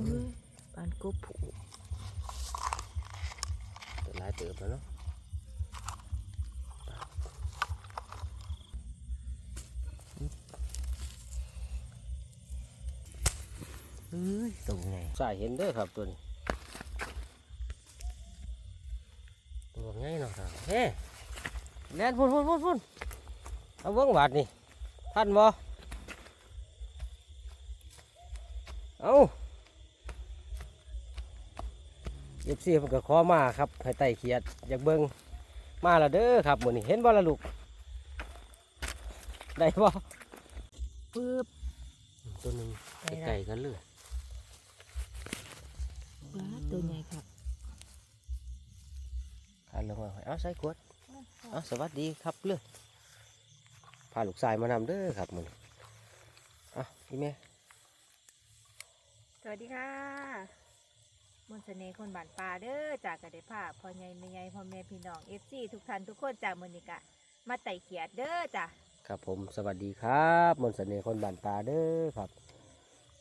อ้ยปานกบผูตัวลายเติบแล้วเนาะเอ้ยตรงไงสายเห็นเด้อครับตัวนี้ตัวไงเนาะครับเฮ้แล่นพุ่นพุ่นพุ่นพุ่นเอาเบิ้งบาดนี่ท่านบ่เอา เอฟซีมันก็ขอมาครับให้ไต่เขียดอยากเบิ้งมาและเด้อครับมื้อนี้เห็นบ่ละลูกได้บ่ปึ๊บตัวหนึงได้ละไก่กันเลยว้าตัวใหญ่ครับพาลงมาเอาใส่ขวดเอาสวัสดีครับเลยพาลูกชายมานำเด้อครับมื้อนี้อะพี่แม่สวัสดีค่ะ มนต์เสน่ห์คนบ้านป่าเด้อจากกระเดภาพพ่อใหญ่แม่ใหญ่พ่อแม่พี่น้องเอฟซีทุกท่านทุกคนจากมือนิกะ มาไต่เขียดเด้อจ้ะครับผมสวัสดีครับมนต์เสน่ห์คนบ้านป่าเด้อครับ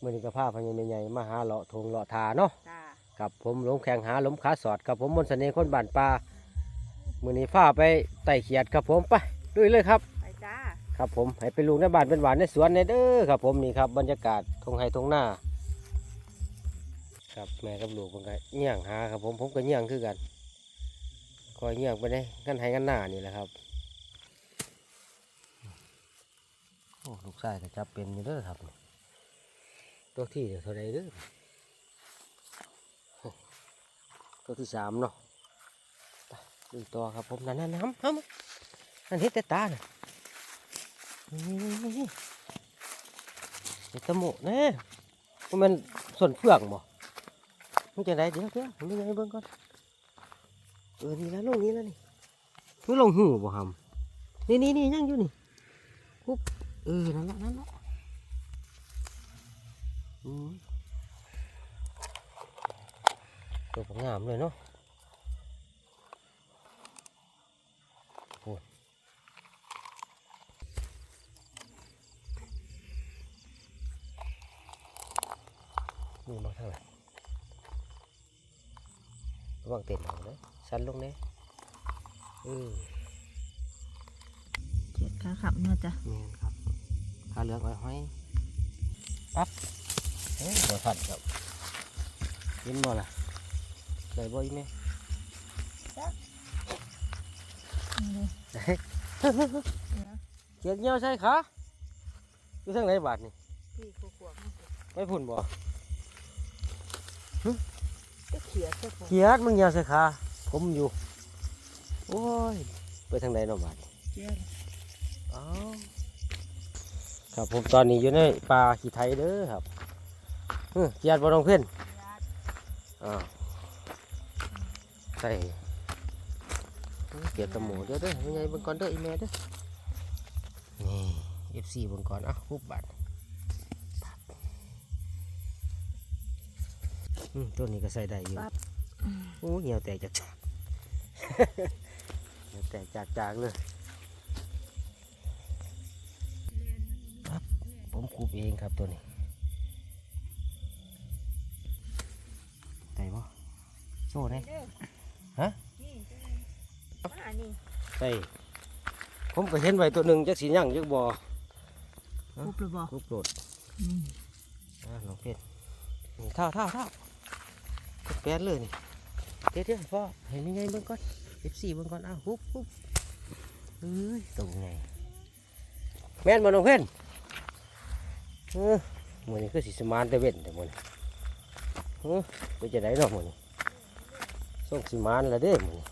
มื้อนี้ก็พาพญาใหญ่ๆมาหาเลาะทงเลาะทาเนาะจ้าครับผมหลงแข่งหาหลมขาสอดครับผมมนต์เสน่ห์คนบ้านป่ามื้อนี้พาไปไต่เขียดครับผมไปลุยเลยครับ ไปจ้า ครับผมให้เป็นลูกในบ้านเป็นหวานในสวนในเด้อครับผมนี่ครับบรรยากาศทงไฮทงหน้า ครับแม่กับลูกมันก็เงี่ยงหาครับ ผมผมก็เงี่ยงคือกันคอยเงี่ยงไปได้กันไห้กันหน้านี่แหละครับโอ้ลูกชายก็จับเป็นอยู่เด้อครับ ตัวที่เท่าไรเด้อตัวที่สามเนาะดูต่อครับผมนั่นนั่นน้ำน้ำนั่นเห็ดแต่ตาน่ะนี่เห็ดตะโมแน่มันเป็นส่วนเฟืองบ่ มันจะได้เดี๋ยวเดี๋ยวผมยังไงเบิ่งก่อนเออนี่แล้วลงนี้แล้วนี่มันลงหูบ่หำนี่นี่นี่ยังอยู่นี่ปุ๊บเออนั่นละนั่นละอืมตัวผมงามเลยเนาะโอ้นี่มาเท่าไหร่ ระวังเต็มหางนะสั้นลงเน่อือเขียดขาขับเนาะจ้ะแมนครับขาเหลืองอ้อยห้อยปั๊บเฮ้ยหัวทันครับเห็นบ่ล่ะได้บ่อีแม่นี่เลยเกียดเงี้ยวใช่ขาอยู่ทางไหนบาทนี่พี่ขวบไม่พุ่นบ่ก็เขียดเจ้าของเกียดมึงเงี้ยวใช่ขาผมอยู่ โอ้ย ไปทางไหนเนาะบาทเขียดอ้าวครับผมตอนนี้อยู่ในป่าขี้ไทยเด้อครับเฮ้ยเกียดบ่ต้องเพื่อนอ้าวใส่เฮ้ยเกียดตะหมูเด้อเด้อยังไงเบิ่งก่อนเด้ออีแม่เด้อนี่เอฟซีเบิ่งก่อนอะฮุบบาด ตัวนี้ก็ใส่ได้อยู่โอ้เหี่ยวแตกจากจากเหี่ยวแตกจากจากเลยผมคูบเองครับตัวนี้ได้ปะโซ่ได้ฮะนี่มานี่ได้ผมก็เห็นไว้ตัวหนึ่งจักสีย่างจักบ่อคุบหรือบ่คูบโหลดอืมอ่าน้องเพชรนี่เท่าเท่าเท่า แปดเลยนี่เดี๋ยวเดี๋ยวพ่อเห็นยังไงเบิ่งก่อนเอฟซีเบิ่งก่อนอ้าวปุ๊บปุ๊บเอ้ยตรงไงแม่นบ่น้องเพชรเออมื้อนี้คือสิสมานแต่เว้นแต่มื้อนี้เออไปจะได้เนาะมื้อนี้ส่งสิมานแล้วเด้มื้อนี้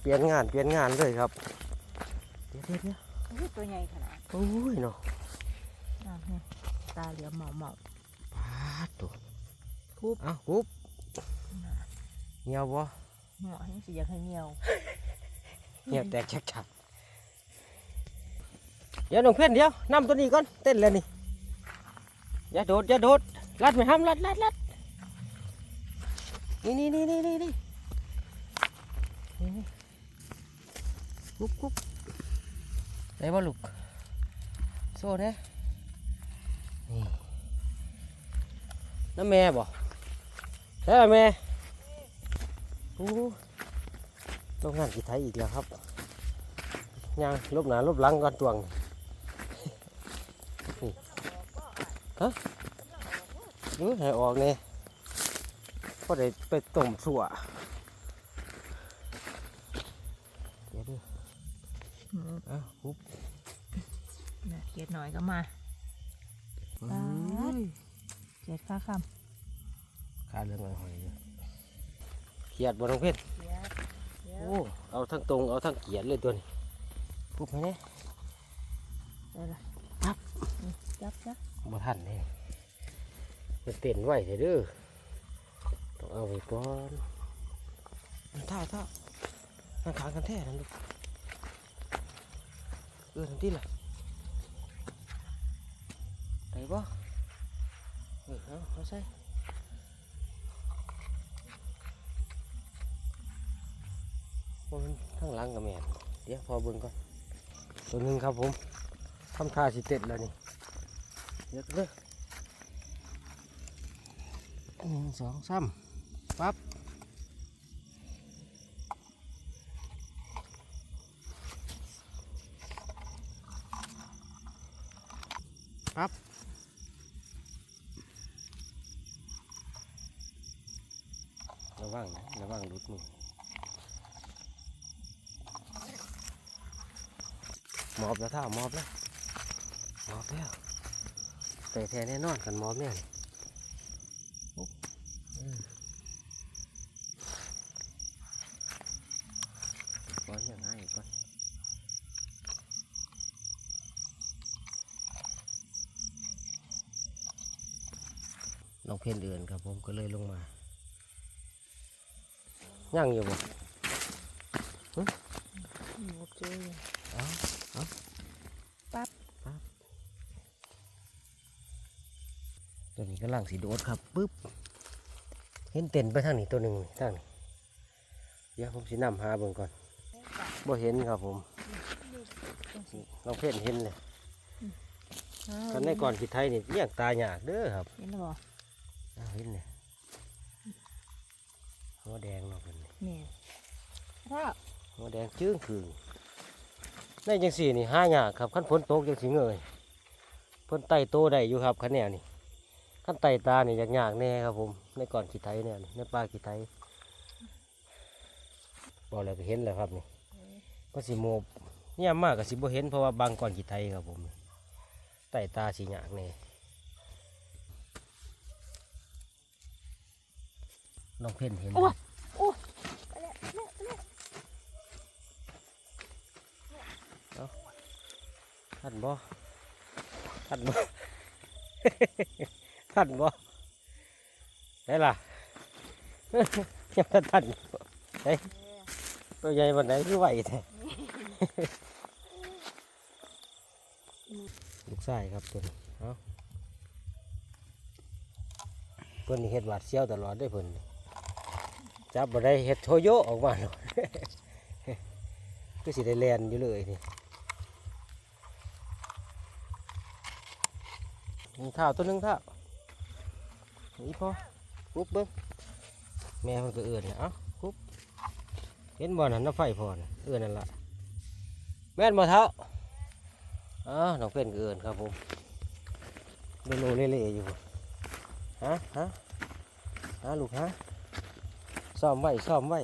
เปลี่ยนงานเปลี่ยนงานเลยครับเดี๋ยวเดี๋ยวเดี๋ยวอุ้ยตัวใหญ่ขนาดโอ้ยเนาะนั่นไงตาเหลือมเหมาเหมาปาดตัว คุบอ้าวปุ๊บเหี่ยวบ่เหมาะให้สิอยากให้เหี่ยวเหี่ยวแตกชักชักเดี๋ยวน้องเพื่อนเดี๋ยวนำตัวนี้ก่อนเต้นแล้วนี่อย่าโดดอย่าโดดลัดไม่ห้ามลัดลัดลัดนี่นี่นี่นี่นี่นี่นี่กุ๊บกุ๊บได้บ่ลูกโซ่เนี่ยนี่น้ำแม่บ่ ใช่แม่โอ้ต้องงานกี่ไทยอีกแล้วครับยังลบหนาลบหลังก่อนตวงนี่ฮะเออให้ออกเนี่ยก็ได้ไปต้มสัวเดี๋ยวดูอืมอ้าวปุ๊บน่ะเกียดหน่อยก็มาเอ้ยเกียดค่าค ขาเรื่องอะไรหอยอยู่เขียดบนองเพชรำเกียดเกียดโอ้เอาทั้งตรงเอาทั้งเขียดเลยตัวนี้ปุ๊บไปเนี่ยได้ละปั๊บอืมจับจับบ่ทันเลยมันเต้นไหวเถอะเด้อต้องเอาไว้ก่อนเท่าเท่าข้างขางกันแท้นั่นลูกเออทันทีล่ะไปบ่เออเอาเอาใส่ว่า มันข้างหลังกับแม่เดี๋ยวพอเบิ่งก่อนตัวหนึ่งครับผมทำท่าสิเต็ดแล้วนี่เดี๋ยวเด้อหนึ่งสองสามปั๊บปั๊บระวังนะระวังหลุดมือหม อบแล้วท่าหมอบแล้วหมอบแล้วแต่แท้แน่นอนกันหมอบเนี่ยนี่ปุ๊บอืมก้อนอย่างง่ายก่อนน้องเพนเดือนครับผมก็เลยลงมาย่างอยู่บ่หมูเจอเอาเอา ปั๊บ ปั๊บ ตัวนี้ก็ล่างสีโดดครับปึ๊บเห็นเต็นไปทางนี้ตัวหนึ่งนี่ทางนี้เดี๋ยวผมสินำหาเบิ่งก่อนบ่เห็นครับผมน้องเพนเห็นเลยกันในก่อนขีดไทยนี่เลี้ยงตาหยากเด้อครับเห็นแล้วบ่อ้าวเห็นเลยหัวแดงเนาะเพิ่นนี่แม่ถ้าหัวแดงจื้งคืงในจังสี่นี่หาหยากครับขั้นฝนตกจังสิเงยเพิ่นไต่โตได้อยู่ครับคันแนวนี่ ขั้นไต่ตานี่ยากยากๆแน่ครับผม ในก่อนขีดไทยเนี่ยนี่ในป่าขีดไทยบอกแล้วก็เห็นแล้วครับนี่ก็สิโมบเนี่ยมากก็สิบ่เห็นเพราะว่าบางก่อนขีดไทยครับผมไต่ตาสิยากแน่น้องเพ่นเห็นไหมโอ้ไปแล้วไปแล้วไปแล้วท่านบ่ท่านบ่ ท่านบ่ได้ล่ะยังบ่ท่านไอ้ตัวใหญ่วันไหนคือไหวแท้ลูกชายครับตัวนี้เอาเพิ่นนี่เฮ็ดหวาดเสียวตลอดได้อเพิ่นนี่จับบ่ได้เฮ็ดโชโยออกมาเนาะก็สิได้แลนอยู่เลยนี่มีข้าวตัวหนึงข้าว นี่พอปุ๊บเบิ้งแม่มันก็เอื่นนะเอ้าปุ๊บเห็นบ่อนั่นน้ำไฟพอนะเอื่นนั่นละแม่นบ่เท้าอ้าวน้องเป็นก็เอื่นครับผมโลโลเล่ๆอยู่ฮะฮะฮะลูกฮะซ่อมไว้ซ่อมไว้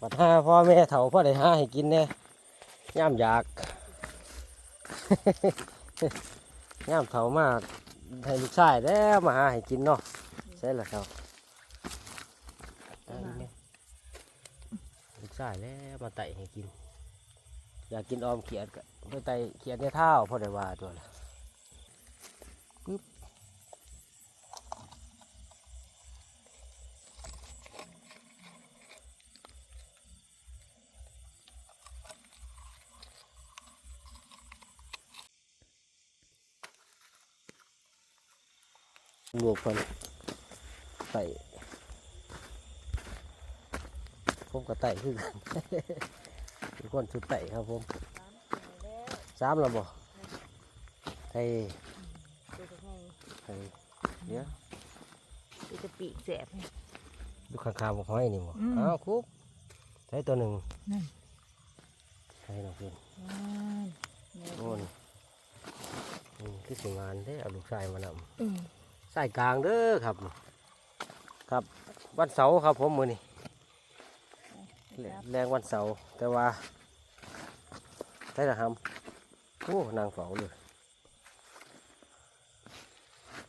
ปัดห้าพ่อแม่เฒ่าพ่อได้ห้าให้กินแน่ย่ามอยาก ย่ามเถามากให้ลูกชายแล้วมาหาให้กินเนาะใช่ละครับเอาอีกไหมลูกชายแล้วมาไต่ให้กิน อยากกินออมเขียดก็ไปไต่เขียดในเท้าพอได้ว่าตัวละ บวกคนไต่ผมก็ไต่คือกันเป็นคนชุดไต่ครับผมสามแล้วบ่ไถใส่ดูจะไงใส่เดี๋ยวดูจะปีกแสบนี่ดูข้างๆบอกห้อยนี่บ่อืมอ้าวคุบใส่ตัวหนึ่งนั่นใส่น้องเพื่อนนั่นแม่โน่นนี่คือสิงานได้อเอาลูกชายมานอื มำใส่กลางเด้อครับ ครับวันเสาร์ครับผมมือนี่ครับแรงวันเสาร์แต่ว่าได้ละครับโอ้นางเฝ้าเลย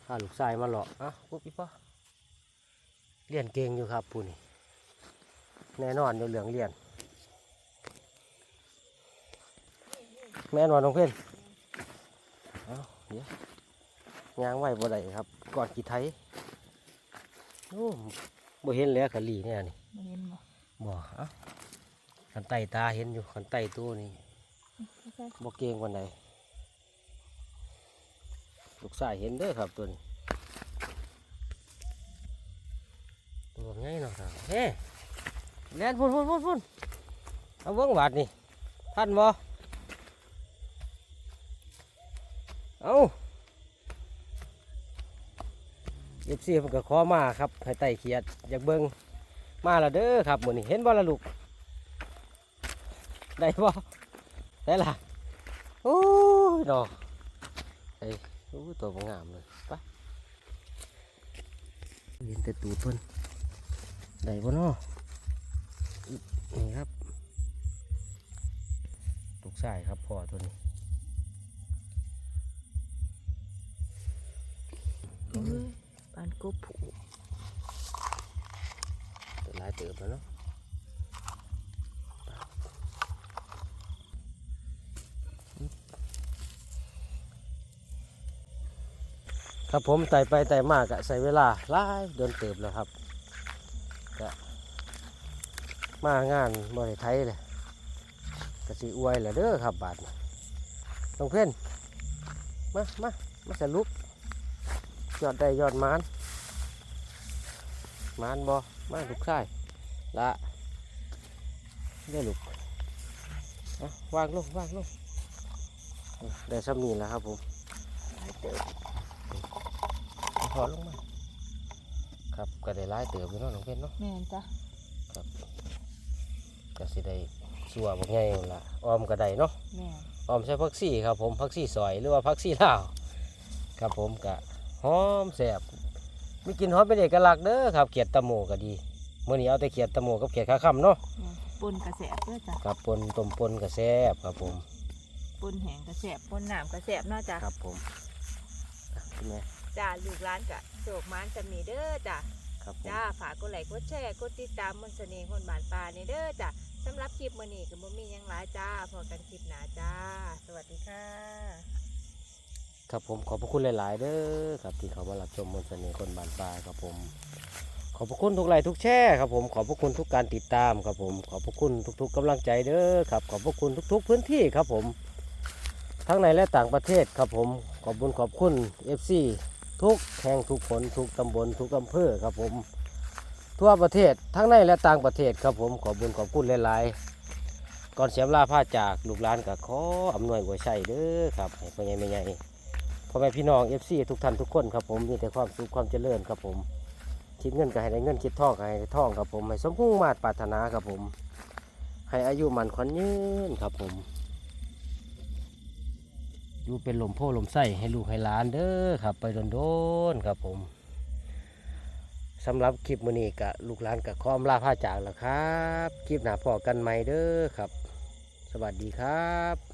พาลูกชายมาหลอกอะปุ๊บอีพ่อเรียนเก่งอยู่ครับผู้นี่แน่นอนอยู่เหลืองเรียนแม่นอนน้องเพื่อนเอาเดี๋ยวยางไหวบ่ได้ครับ ก่อนกี่ไทยโอ้บ่เห็นแล้วกะลีเนี่ยนี่มาเห็นบ่บ่เอ้าขันไตตาเห็นอยู่ขันไตตัวนี่บ่เก่งวันใดลูกชายเห็นเด้อครับตัวนี้ตัวง่ายเนาะครับเฮ้แล่นพุ่นพุ่นพุ่นพุ่นเอาเบิ้งบาดนี่ท่านบ่เอา เอฟซีมันก็ขอมาครับให้ไต่เขียดอยากเบิ้งมาแล้วเด้อครับมื้อนี้เห็นบ่ละลูกได้บ่ได้ล่ะโอ้ยดอกไอ้โอ้ตัวงามเลยไปเห็นแต่ตูดเพิ่นได้บ่เนาะนี่ครับลูกชายครับพ่อตัวนี้อ้ยปาน กบผูตัวลายเติบแล้วเนาะครับผมไต่ไปไต่มากอะใส่เวลาหลายเดินเติบแล้วครับก็มางานบริไทยเลยกะสิอวยแหละเด้อครับบาทน้องเพื่อนมามามาสรุปยอดได้ยอดมาน มานบอมาลูกชายละได้ลูกเอาวางลงวางลงเอาได้ซ้ำนี่แล้วครับผมหลายเติบเอาถอดลงมาครับก็ได้หลายเติบอยู่เนาะน้องเพื่อนเนาะแม่นจ้ะครับก็สิได้สัวบักใหญ่นั่นล่ะออมก็ได้เนาะแม่นออมใส่ผักซี่ครับผมผักซี่ซอยหรือว่าผักซี่ลาวครับผมกะหอมแซ่บ มีกลิ่นหอมเป็นเอกลักษณ์เด้อครับเขียดตะโมก็ดีมื้อนี้เอาแต่เขียดตะโมกับเขียดขาค่ำเนาะแม่นปนกระแสบเด้อจ้ะครับปนต้มปนก็แซ่บครับผมปนแห้งกระแสบปนน้ำกระแสบเนาะจ้ะครับผมอะคุณแม่จ้าลูกร้านกะโศกมานจะมีเด้อจ้ะครับผมจ้าฝากกดไลค์กดแชร์กดติดตามมนต์เสน่ห์คนบานปลาในเด้อจ้ะสำหรับคลิปมื้อนี้ก็บ่มีหยังหลายจ้าพอกันคลิปหน้าจ้า สวัสดีค่ะ ครับผมขอบพระคุณหลาย ๆ เด้อครับที่เขามารับชมมนต์เสน่ห์คนบานปลายครับผม ขอบพระคุณทุกไลค์ทุกแชร์ครับผมขอบพระคุณทุกการติดตามครับผม ขอบพระคุณทุก ๆกำลังใจเด้อครับขอบพระคุณทุก ๆ พื้นที่ครับผม ทั้งในและต่างประเทศครับผมขอบคุณขอบคุณ FC ทุกแห่งทุกคนทุกตำบลทุกอำเภอครับผม ทั่วประเทศทั้งในและต่างประเทศครับผมขอบคุณขอบคุณหลาย ๆก่อนเสียมลาผ้าจากลูกหลานกับขออำนวยไว้ใช้เด้อครับให้พ่อใหญ่แม่ใหญ่ พ่อแม่พี่น้อง FC ทุกท่านทุกคนครับผมมีแต่ความสุขความเจริญครับผมคิดเงินก็ให้ได้เงินคิดทองก็ให้ได้ทองครับผมให้สมพุ่งมาตรปรารถนาครับผม ให้อายุมันขวัญยืนครับผม อยู่เป็นลมโพลมไส้ให้ลูกให้หลานเด้อครับ ไปโดนๆครับผมสำหรับคลิปมือนี้กะลูกหลานกะขออำลาผ้าจากแล้วครับ คลิปหน้าพอกันใหม่เด้อครับ สวัสดีครับ